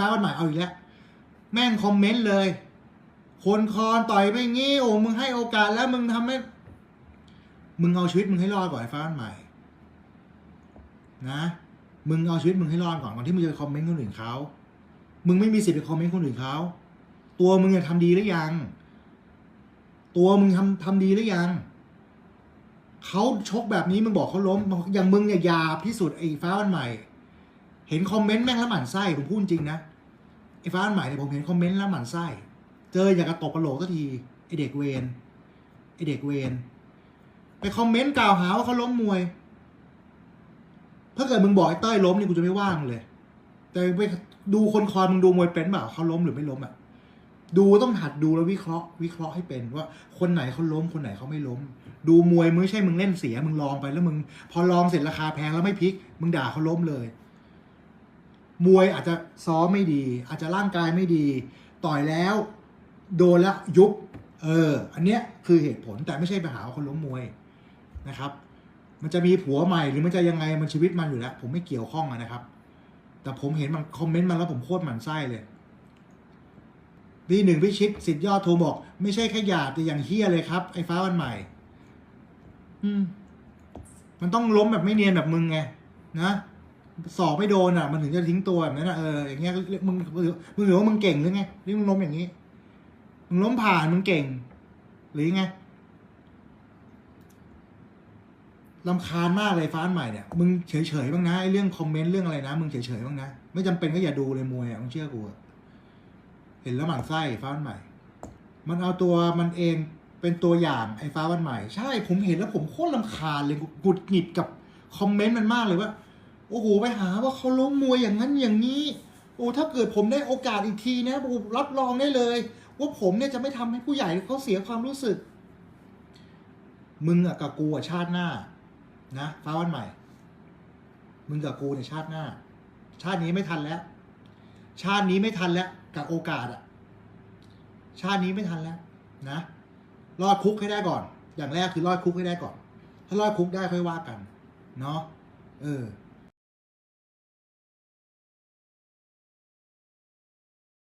ฟ้าวันใหม่เอาอีกแล้วแม่งคอมเมนต์เลยคนคอนต่อยไปงี้โอ้มึงให้โอกาสแล้วมึงทำให้ มึงเอาชีวิตมึงให้รอดก่อนไอ้ฟ้าวันใหม่ นะ มึงเอาชีวิตมึงให้รอดก่อนก่อนที่มึงจะไปคอมเมนต์คนอื่นเขามึงไม่มีสิทธิ์ไปคอมเมนต์คนอื่นเขาตัวมึงเนี่ยทำดีหรือยัง ตัวมึงทำทำดีหรือยังเขาชกแบบนี้มึงบอกเขาล้มอย่างมึงเนี่ยหยาบที่สุดไอ้ฟ้าวันใหม่ เห็นคอมเมนต์แม่งแล้วหมั่นไส้ผมพูดจริงนะไอ้ฟ้าวันใหม่เนี่ยผมเห็นคอมเมนต์แล้วหมั่นไส้เจออย่างกระตกกระโหลกสักทีไอเด็กเวนไอเด็กเวนไปคอมเมนต์กล่าวหาว่าเขาล้มมวย ถ้าเกิดมึงบอกไอ้เต้ยล้มนี่กูจะไม่ว่างเลย แต่ไปดูคนคอนมึงดูมวยเป็นเปล่าเขาล้มหรือไม่ล้มอะดูต้องหัดดูแล้ววิเคราะห์ วิเคราะห์ให้เป็นว่า คนไหนเขาล้มคนไหนเขาไม่ล้ม ดูมวยมึงไม่ใช่มึงเล่นเสียมึงลองไปแล้วมึง พอลองเสร็จราคาแพงแล้วไม่พลิก มึงด่าเขาล้มเลย มวยอาจจะซ้อมไม่ดี อาจจะร่างกายไม่ดี ต่อยแล้ว โดนแล้วยุบ เออ อันเนี้ยคือเหตุผลแต่ไม่ใช่ไปหาว่าคนล้มมวยนะครับ มันจะมีผัวใหม่หรือมันจะยังไงมันชีวิตมันอยู่แล้ว ผมไม่เกี่ยวข้องนะครับ แต่ผมเห็นมันคอมเมนต์มาแล้วผมโคตรหมั่นไส้เลยพี่หนึ่งพี่ชิดสิทธิ์ยอดโทรบอก ไม่ใช่แค่หยาบแต่อย่างเฮี้ยเลยครับ ไอ้ฟ้าวันใหม่ อืม มันต้องล้มแบบไม่เนียนแบบมึงไง นะ สอบไม่โดนอะ มันถึงจะทิ้งตัวแบบนั้นอะเอออย่างเงี้ยมึงมึงหรือว่ามึงเก่งหรือไงที่มึงล้มอย่างนี้ มึงล้มผ่านมึงเก่ง หรือยังไงลำคาญมากเลยฟ้าอันใหม่เนี่ยมึงเฉยๆบ้างนะไอ้เรื่องคอมเมนต์เรื่องอะไรนะมึงเฉยๆบ้างนะไม่จำเป็นก็อย่าดูเลยมวยอะมึงเชื่อกูเห็นแล้วหมั่นไส้ฟ้าอันใหม่ มันเอาตัวมันเองเป็นตัวอย่างไอ้ฟ้าวันใหม่ ใช่ผมเห็นแล้วผมโคตรลำคาญเลยหุดหงิดกับคอมเมนต์มันมากเลยว่า โอ้โหไปหาว่าเขาล้มมวยอย่างนั้นอย่างนี้ โอ้ถ้าเกิดผมได้โอกาสอีกทีนะโอ้รับรองได้เลย ว่าผมเนี่ยจะไม่ทำให้ผู้ใหญ่เขาเสียความรู้สึก มึงอะกับกูอะชาติหน้า นะฟ้าวันใหม่ มึงกับกูเนี่ยชาติหน้า ชาตินี้ไม่ทันแล้ว ชาตินี้ไม่ทันแล้วกับโอกาสอะชาตินี้ไม่ทันแล้ว นะรอดคุกให้ได้ก่อน อย่างแรกคือรอดคุกให้ได้ก่อน ถ้ารอดคุกได้ค่อยว่ากัน เนาะเออ